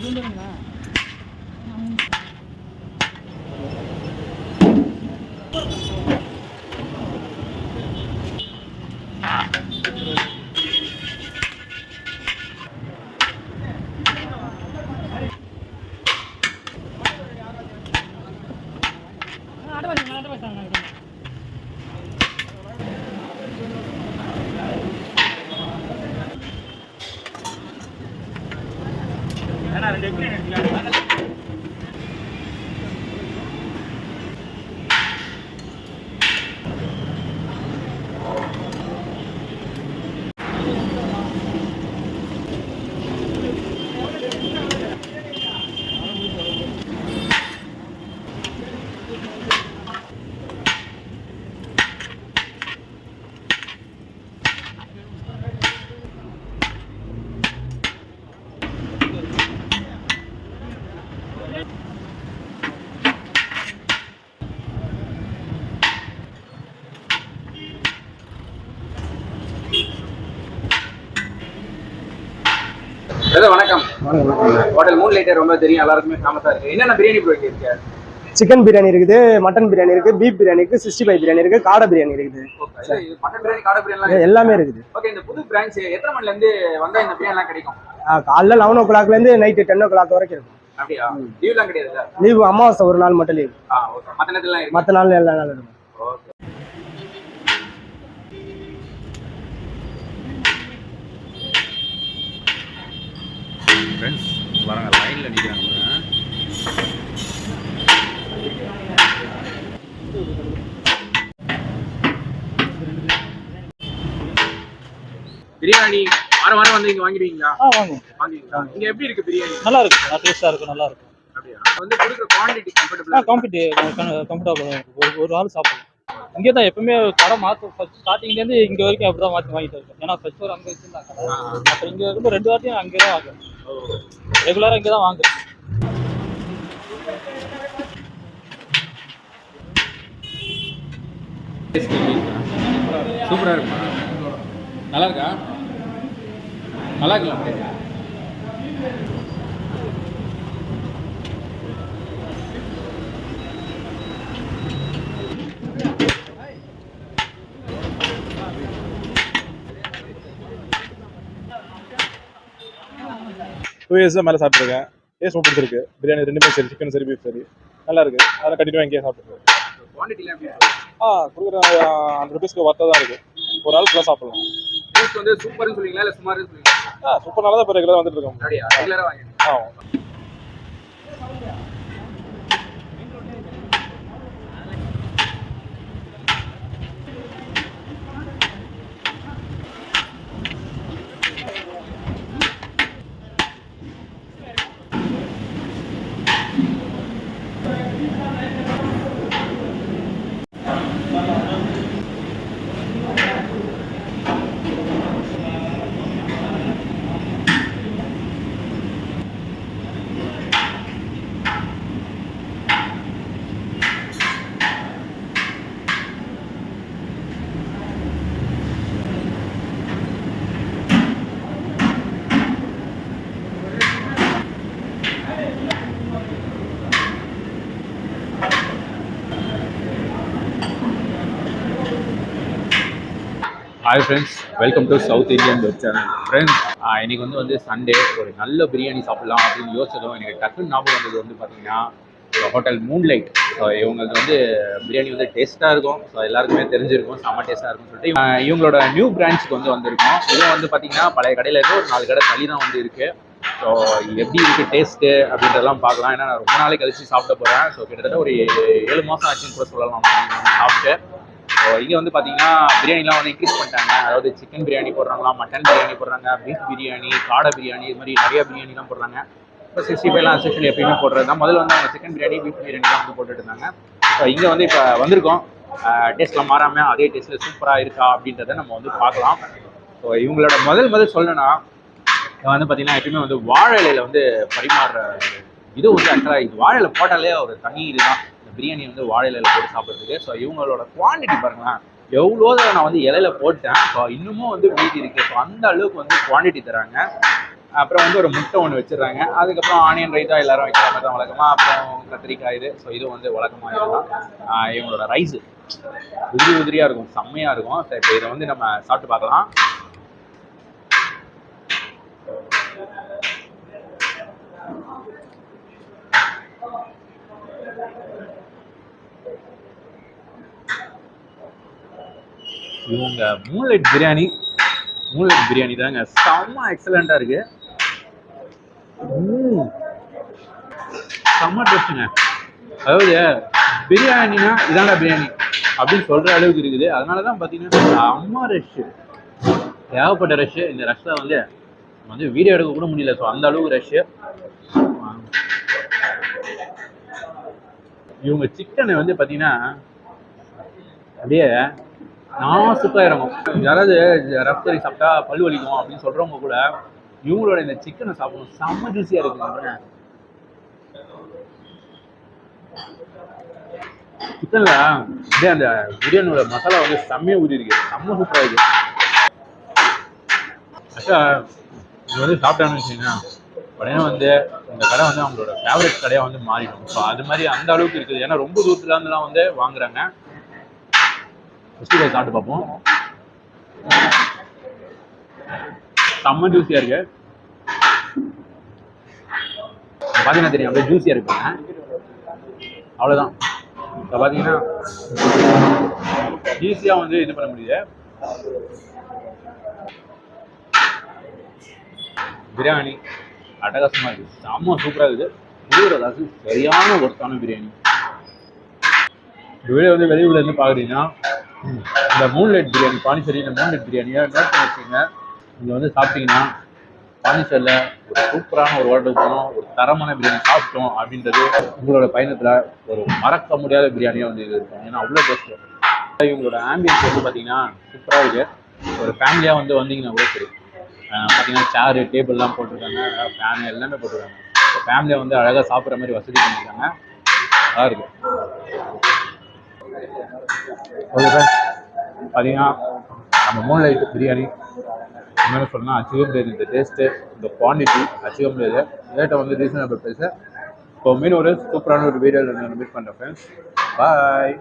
이런 거는 나. అన్న రెండు ఎక్కువ பிரதர் வணக்கம். ஹோட்டல் மூன் லைட்டர் ரொம்ப தெரியும் எல்லாருக்குமே ஃபேமஸா இருக்கு. என்னென்ன பிரியாணி ப்ரோ இருக்கு? சிக்கன் பிரியாணி இருக்குது மட்டன் பிரியாணி இருக்கு பீப் பிரியாணி இருக்கு சிக்ஸ்டி ஃபைவ் பிரியாணி இருக்கு காடை பிரியாணி இருக்குது. மட்டன் பிரியாணி காடை பிரியாணி இது எல்லாமே இருக்குது. ஓகே இந்த புது பிரான்ச் எத்தனை மணில இருந்து வந்தா இந்த பிரியாணி கிடைக்கும்? காலைல லெவன் ஓ கிளாக்லேருந்து நைட்டு டென் ஓ கிளாக் வரைக்கும் இருக்கும். அப்படியா? லீவ்லாம் கிடையாது சார் லீவு அமாவாசை ஒரு நாள் மட்டும் லீவு மற்ற நாள் எல்லா நாளும் ஓகே ஃப்ரெண்ட்ஸ் வராங்க லைனில் நிற்கிறாங்க பிரியாணி வாரம் வாரம் வந்து இங்க வாங்கிடுவீங்களா? ஆ வாங்குவோம் வாங்குவீங்களா இங்க எப்படி இருக்கு பிரியாணி? நல்லா இருக்கு நல்லா டேஸ்டா இருக்கும் நல்லா இருக்கும் அப்படியா? வந்து கொடுக்குற குவாண்டிட்டி கம்ஃபர்டபுளா காம்படி கம்ஃபர்டபுளாக இருக்கும் ஒரு ஒரு ஆள் சாப்பிடலாம். இங்கே தான் எப்பவுமே கடை மாற்ற ஃபஸ்ட் ஸ்டார்டிங்லேருந்து இங்கே வரைக்கும் அப்படி தான் மாற்றி வாங்கிட்டு இருக்கேன். ஏன்னா ஃபர்ஸ்ட் ஒரு அங்கே வச்சிருந்தா கடை அப்புறம் இங்கே இருக்கும்போது ரெண்டு வாட்டியும் அங்கே தான் வாங்குறேன். ரெகுலராக இங்கே தான் வாங்குறேன். சூப்பராக இருக்குமா? நல்லா இருக்கா நல்லா இருக்கலாம் டூ இயர்ஸ் மேலே சாப்பிட்ருக்கேன் டேஸ்ட் ரொம்ப பிடிச்சிருக்கு. பிரியாணி ரெண்டுமே சரி சிக்கன் சரி பீஃப் சரி. நல்லா இருக்கு. அதெல்லாம் கண்டினியூ இங்கேயே சாப்பிட்டுருக்கேன் ஆ கொடுக்குற ஹண்ட்ரட் ருபீஸ்க்கு ஒர்த்தாக தான் இருக்கு. ஒரு ஆள் ஃபுல்லாக சாப்பிடலாம். டேஸ்ட் வந்து சூப்பர்னு சொல்லுவீங்களா இல்ல சொல்லுவீங்களா ஆ சூப்பர் நல்லா தான் இப்போ ரெகுலராக வந்துட்டு இருக்கோம். ஆ hi friends welcome to South Indian web channel friends இன்னைக்கு வந்து வந்து சண்டே ஒரு நல்ல பிரியாணி சாப்பிடலாம் அப்படின்னு யோசிச்சதும் எனக்கு டக்குன்னு ஞாபகம் வந்தது வந்து பார்த்தீங்கன்னா ஹோட்டல் மூன்லைட் ஸோ இவங்களுக்கு வந்து பிரியாணி வந்து டேஸ்ட்டாக இருக்கும். ஸோ எல்லாருக்குமே தெரிஞ்சிருக்கும். செம்ம டேஸ்ட்டாக இருக்கும்னு சொல்லிட்டு இவங்களோட நியூ பிரான்ச்சுக்கு வந்து வந்திருக்கோம். இதுவும் வந்து பார்த்தீங்கன்னா பழைய கடையில் இருந்து ஒரு நாலு கடை தள்ளி தான் வந்து இருக்குது ஸோ எப்படி இருக்குது டேஸ்ட்டு அப்படின்றதெல்லாம் பார்க்கலாம். ஏன்னா நான் ரொம்ப நாளைக்கு கழிச்சு சாப்பிட போகிறேன் ஸோ கிட்டத்தட்ட ஒரு ஏழு மாதம் ஆச்சுன்னு கூட சொல்லலாம். சாப்பிட்டு இங்கே வந்து பார்த்தீங்கன்னா பிரியாணிலாம் வந்து இன்க்ரீஸ் பண்ணிட்டாங்க. அதாவது சிக்கன் பிரியாணி போடுறாங்களா மட்டன் பிரியாணி போடுறாங்க பீஃப் பிரியாணி காடை பிரியாணி இது மாதிரி நிறையா பிரியாணிலாம் போடுறாங்க. இப்போ சிக்ஸ்டி ஃபைவ்லாம் அசெஷன் எப்பயுமே போடுறது தான். முதல்ல வந்து அவங்க சிக்கன் பிரியாணி பீஃப் பிரியாணிலாம் வந்து போட்டுட்டு இருந்தாங்க. ஸோ இங்கே வந்து இப்போ வந்திருக்கோம். டேஸ்ட்டில் மாறாமல் அதே டேஸ்ட்டில் சூப்பராக இருக்கா அப்படின்றத நம்ம வந்து பார்க்கலாம். ஸோ இவங்களோட முதல் முதல் சொல்லணும்னா வந்து பார்த்தீங்கன்னா எப்பயுமே வந்து வாழை இலையில் வந்து பரிமாறுற இது வந்து ஆக்சுவலாக இது வாழையில் போட்டாலே ஒரு தனி இதுதான். பிரியாணி வந்து வாழை இலையில் போட்டு சாப்பிட்றதுக்கு. ஸோ இவங்களோட குவான்டிட்டி பாருங்களேன். எவ்வளோ நான் வந்து இலையில போட்டேன். ஸோ இன்னமும் வந்து மீதி இருக்குது ஸோ அந்த அளவுக்கு வந்து குவான்டிட்டி தராங்க. அப்புறம் வந்து ஒரு முட்டை ஒன்று வச்சிடுறாங்க. அதுக்கப்புறம் ஆனியன் ரைத்தா எல்லாரும் வைக்கிற மாதிரி தான் வழக்கமா. அப்புறம் கத்திரிக்காய் இது. ஸோ இது வந்து வழக்கமாக இதுதான் இவங்களோட ரைஸு உதிரி உதிரியாக இருக்கும். செம்மையாக இருக்கும். சரி இப்போ இதை வந்து நம்ம சாப்பிட்டு பார்க்கலாம். இவங்க மூலட் பிரியாணி மூலட் பிரியாணி தாங்க. செம்ம எக்ஸலண்ட்டாக இருக்கு. செம்ம டேஸ்ட்டுங்க அதாவது பிரியாணினா இதாண்டா பிரியாணி அப்படின்னு சொல்கிற அளவுக்கு இருக்குது. அதனால தான் பார்த்தீங்கன்னா செம்ம ரஷ்ஷு ஏகப்பட்ட ரஷ்ஷு இந்த ரஷ்ஷில் வந்து வந்து வீடியோ எடுக்க கூட முடியல. ஸோ அந்த அளவுக்கு ரஷ்ஷு இவங்க சிக்கனை வந்து பார்த்தீங்கன்னா அப்படியே நாசுக்காக இறங்கும் யாராவது ரஃப் சாப்பிட்டா பல் வலிக்கும் அப்படின்னு சொல்கிறவங்க கூட இவங்களோட இந்த சிக்கனை சாப்பிடணும். செம்ம ஜூஸியாக இருக்குங்க சிக்கனில் அப்படியே அந்த பிரியாணியோட மசாலா வந்து செம்மையாக ஊறி இருக்கு. செம்ம சூப்பராக இருக்கு. ஆக்சுவலாக இது வந்து சாப்பிட்டான்னு வச்சுக்கோங்க உடனே வந்து இந்த கடை வந்து அவங்களோட ஃபேவரட் கடையாக வந்து மாறிடும். ஸோ அது மாதிரி அந்த அளவுக்கு இருக்குது. ஏன்னா ரொம்ப தூரத்துல இருந்துலாம் வந்து வாங்குறாங்க. ஃபஸ்ட்டு சாப்பிட்டு பார்ப்போம். செம்ம ஜூஸியாக இருக்கு. பார்த்தீங்கன்னா தெரியும். அப்படியே ஜூஸியாக இருக்குங்க அவ்வளோதான் இப்போ பார்த்தீங்கன்னா ஈஸியாக வந்து இது பண்ண முடியுது. பிரியாணி. அட்டகாசமாக இருக்குது செம்ம சூப்பராக இருக்குது. முடிகிற காசு சரியான ஒர்த்தான பிரியாணி. இந்த வீடியோ வந்து வெளியூர்ல இருந்து பார்க்குறீங்கன்னா இந்த மூன்லைட் பிரியாணி பாண்டிச்சேரி இந்த மூன்லைட் பிரியாணியை நோட் பண்ணி வச்சுக்கோங்க. இங்கே வந்து சாப்பிட்டீங்கன்னா பாண்டிச்சேரியில் ஒரு சூப்பரான ஒரு ஹோட்டலுக்கு போனோம் ஒரு தரமான பிரியாணி சாப்பிட்டோம் அப்படின்றது உங்களோட பயணத்தில் ஒரு மறக்க முடியாத பிரியாணியாக வந்து இது இருக்கும். ஏன்னா அவ்வளோ டேஸ்ட்டு இவங்களோட ஆம்பியன்ஸ் வந்து பார்த்தீங்கன்னா சூப்பராக இருக்குது ஒரு ஃபேமிலியாக வந்து வந்தீங்கன்னா கூட சரி. பார்த்தீங்கன்னா சேரு டேபிள்லாம் போட்டிருக்காங்க. ஃபேன் எல்லாமே போட்டிருக்காங்க. ஃபேமிலியை வந்து அழகாக சாப்பிட்ற மாதிரி வசதி பண்ணியிருக்காங்க நல்லா இருக்கு. பார்த்தீங்கன்னா நம்ம மூணு லைட் பிரியாணி. உண்மையில சொன்னால் அச்சீவ் முடியாது. இந்த டேஸ்ட்டு இந்த குவான்டிட்டி அச்சீவ் முடியாது. ரேட்டை வந்து ரீசனபிள் ப்ரைஸு இப்போ மீன் ஒரு சூப்பரான ஒரு வீடியோவில் நான் மீட் பண்ணுறேன் ஃப்ரெண்ட்ஸ் பாய்